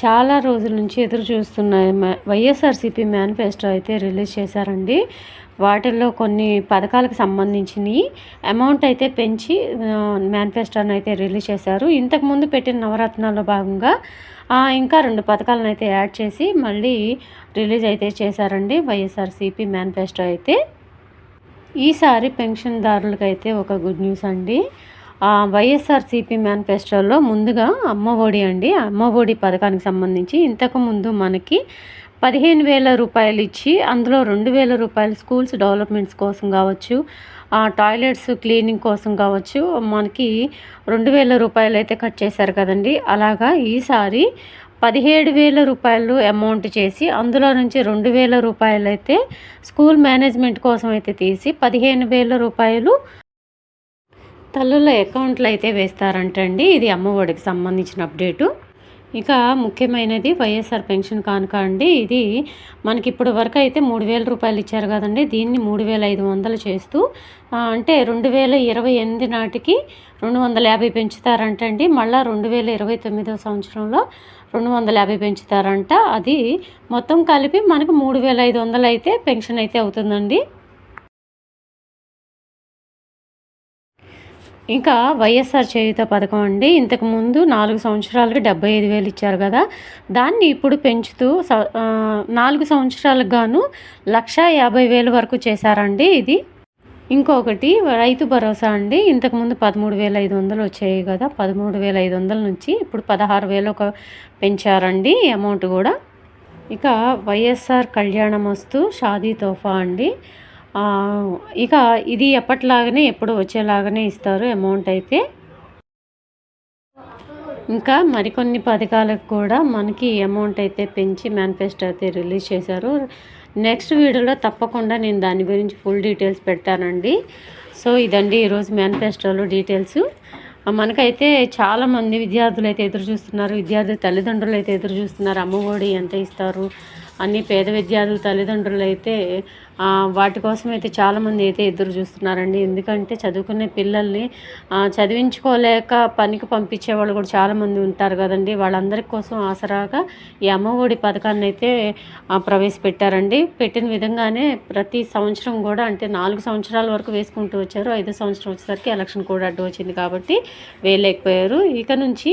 చాలా రోజుల నుంచి ఎదురు చూస్తున్న వైఎస్ఆర్సీపీ మేనిఫెస్టో అయితే రిలీజ్ చేశారండి. వాటిల్లో కొన్ని పథకాలకు సంబంధించినవి అమౌంట్ అయితే పెంచి మేనిఫెస్టోని అయితే రిలీజ్ చేశారు. ఇంతకుముందు పెట్టిన నవరత్నాల్లో భాగంగా ఇంకా రెండు పథకాలను అయితే యాడ్ చేసి మళ్ళీ రిలీజ్ అయితే చేశారండి వైఎస్ఆర్సీపీ మేనిఫెస్టో అయితే. ఈసారి పెన్షన్దారులకైతే ఒక గుడ్ న్యూస్ అండి. వైఎస్ఆర్సీపీ మేనిఫెస్టోలో ముందుగా అమ్మ ఒడి అండి. అమ్మ ఒడి పథకానికి సంబంధించి ఇంతకు ముందు మనకి పదిహేను వేల రూపాయలు ఇచ్చి అందులో రెండు వేల రూపాయలు స్కూల్స్ డెవలప్మెంట్స్ కోసం కావచ్చు ఆ, టాయిలెట్స్ క్లీనింగ్ కోసం కావచ్చు మనకి రెండు వేల రూపాయలు అయితే కట్ చేశారు కదండి. అలాగా ఈసారి పదిహేడు వేల రూపాయలు అమౌంట్ చేసి అందులో నుంచి రెండు వేల రూపాయలు అయితే స్కూల్ మేనేజ్మెంట్ కోసం అయితే తీసి పదిహేను వేల రూపాయలు తల్లుల అకౌంట్లు అయితే వేస్తారంటండి. ఇది అమ్మఒడికి సంబంధించిన అప్డేటు. ఇక ముఖ్యమైనది వైఎస్ఆర్ పెన్షన్ కానుక అండి. ఇది మనకి ఇప్పుడు వరకు అయితే మూడు వేల రూపాయలు ఇచ్చారు కదండి. దీన్ని మూడు వేల ఐదు వందలు చేస్తూ అంటే రెండు వేల ఇరవై ఎనిమిది నాటికి రెండు వందల యాభై పెంచుతారంటండి. మళ్ళీ రెండు వేల ఇరవై తొమ్మిదో సంవత్సరంలో రెండు వందల యాభై పెంచుతారంట. అది మొత్తం కలిపి మనకు మూడు వేల ఐదు వందలు అయితే పెన్షన్ అయితే అవుతుందండి. ఇంకా వైఎస్ఆర్ చేయుత పథకం అండి. ఇంతకుముందు నాలుగు సంవత్సరాలకి డెబ్బై ఐదు వేలు ఇచ్చారు కదా. దాన్ని ఇప్పుడు పెంచుతూ స- నాలుగు సంవత్సరాలకు గాను లక్ష యాభై వేలు వరకు చేశారండి ఇది. ఇంకొకటి రైతు భరోసా అండి. ఇంతకుముందు పదమూడు వేల ఐదు వందలు వచ్చాయి కదా. పదమూడు వేల ఐదు వందల నుంచి ఇప్పుడు పదహారు వేలు ఒక పెంచారండి అమౌంట్ కూడా. ఇక వైఎస్ఆర్ కళ్యాణమస్తు షాదీ తోఫా అండి. ఇక ఇది ఎప్పటిలాగానే ఎప్పుడు వచ్చేలాగానే ఇస్తారు అమౌంట్ అయితే. ఇంకా మరికొన్ని పథకాలకు కూడా మనకి అమౌంట్ అయితే పెంచి మేనిఫెస్టో అయితే రిలీజ్ చేశారు. నెక్స్ట్ వీడియోలో తప్పకుండా నేను దాని గురించి ఫుల్ డీటెయిల్స్ పెడతానండి. సో ఇదండి ఈరోజు మేనిఫెస్టోలో డీటెయిల్స్. మనకైతే చాలామంది విద్యార్థులు అయితే ఎదురు చూస్తున్నారు. విద్యార్థి తల్లిదండ్రులు అయితే ఎదురు చూస్తున్నారు. అమ్మఒడి ఎంత ఇస్తారు? అన్ని పేద విద్యార్థుల తల్లిదండ్రులు అయితే వాటి కోసం అయితే చాలామంది అయితే ఎదురు చూస్తున్నారండి. ఎందుకంటే చదువుకునే పిల్లల్ని చదివించుకోలేక పనికి పంపించే వాళ్ళు కూడా చాలామంది ఉంటారు కదండి. వాళ్ళందరి కోసం ఆసరాగా ఈ అమ్మఒడి పథకాన్ని అయితే ప్రవేశపెట్టారండి. పెట్టిన విధంగానే ప్రతి సంవత్సరం కూడా అంటే నాలుగు సంవత్సరాల వరకు వేసుకుంటూ వచ్చారు. ఐదో సంవత్సరం వచ్చేసరికి ఎలక్షన్ కూడా అడ్డు వచ్చింది కాబట్టి వేయలేకపోయారు. ఇక నుంచి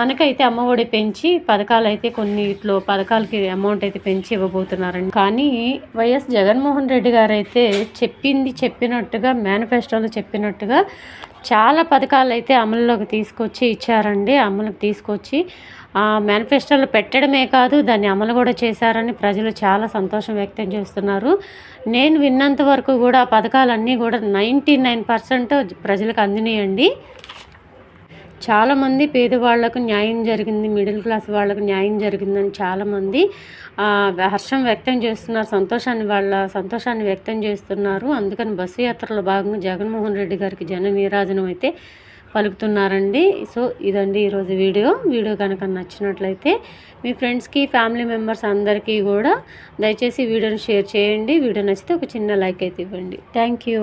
మనకైతే అమ్మఒడి పెంచి పథకాలు అయితే కొన్నిట్లో పథకాలకి అమౌంట్ అయితే పెంచి ఇవ్వబోతున్నారండి. కానీ వైఎస్ జగన్మోహన్ రెడ్డి గారు అయితే చెప్పింది చెప్పినట్టుగా మేనిఫెస్టోలో చెప్పినట్టుగా చాలా పథకాలు అయితే అమలులోకి తీసుకొచ్చి ఇచ్చారండి. అమలుకి తీసుకొచ్చి ఆ మేనిఫెస్టోలో పెట్టడమే కాదు దాన్ని అమలు కూడా చేశారని ప్రజలు చాలా సంతోషం వ్యక్తం చేస్తున్నారు. నేను విన్నంత వరకు కూడా పథకాలన్నీ కూడా నైంటీ నైన్ పర్సెంట్ ప్రజలకు అందినాయండి. చాలామంది పేదవాళ్ళకు న్యాయం జరిగింది మిడిల్ క్లాస్ వాళ్ళకు న్యాయం జరిగిందని చాలామంది హర్షం వ్యక్తం చేస్తున్నారు సంతోషాన్ని వాళ్ళ సంతోషాన్ని వ్యక్తం చేస్తున్నారు. అందుకని బస్సు యాత్రలో భాగంగా జగన్మోహన్ రెడ్డి గారికి జన నీరాజనం అయితే పలుకుతున్నారండి. సో ఇదండి ఈరోజు వీడియో. వీడియో కనుక నచ్చినట్లయితే మీ ఫ్రెండ్స్కి ఫ్యామిలీ మెంబర్స్ అందరికీ కూడా దయచేసి వీడియోని షేర్ చేయండి. వీడియో నచ్చితే ఒక చిన్న లైక్ అయితే ఇవ్వండి. Thank you.